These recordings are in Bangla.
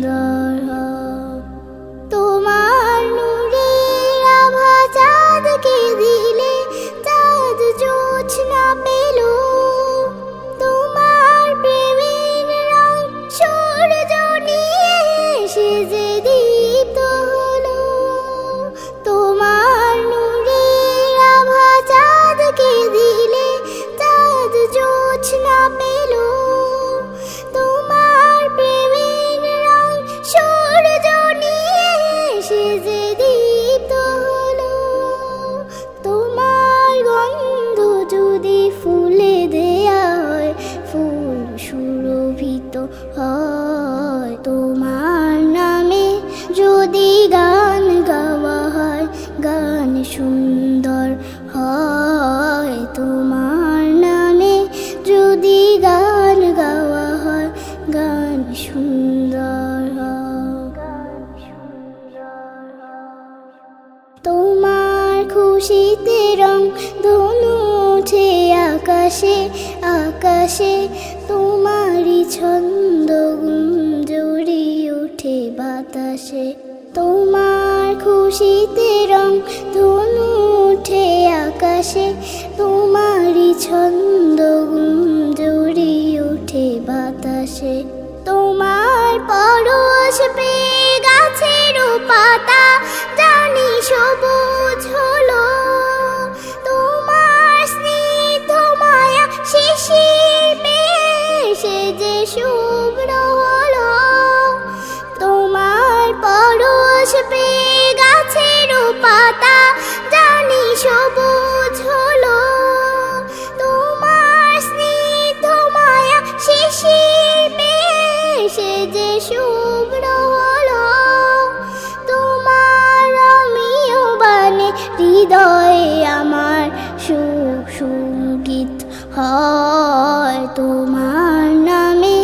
সুন্দর গান গাওয়া হয় গান সুন্দর হয় তোমার নামে। যদি গান গাওয়া হয় গান সুন্দর তোমার খুশিতে রং ধনু ওঠে আকাশে আকাশে তোমারই ছন্দ গুঞ্জরি ওঠে বাতাসে। আকাশে তোমারই ছন্দ গুঞ্জরি উঠে বাতাসে। তোমার পরশ পেয়ে গাছের পাতা জানি সবুজ হৃদয়ে আমার সুখ সংগীত হয়। তোমার নামে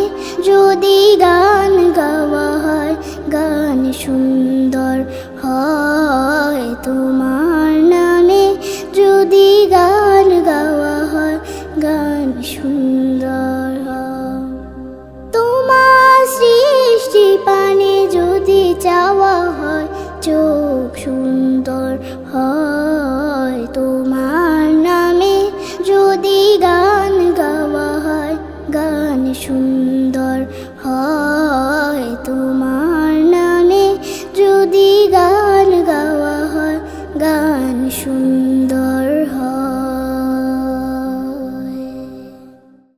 যদি গান গাওয়া হয়, গান সুন্দর হয়। তোমার নামে যদি গান গাওয়া হয়, গান সুন্দর সুন্দর হয়।